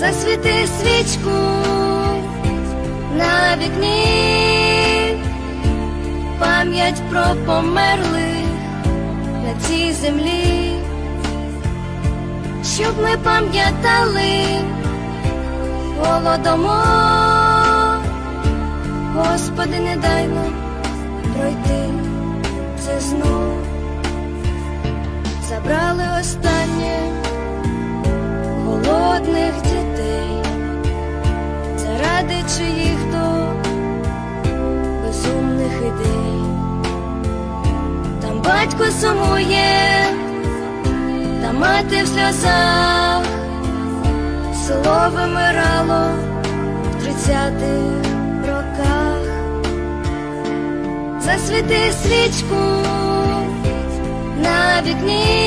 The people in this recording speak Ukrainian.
засвіти свічку на вікні, пам'ять про померлих на цій землі, щоб ми пам'ятали голодомор, Господи, не дай нам пройти це знов. Забрали останнє заради чиїх то безумних ідей. Там батько сумує, та мати в сльозах, село вимирало в тридцятих роках. Засвіти свічку на вікні,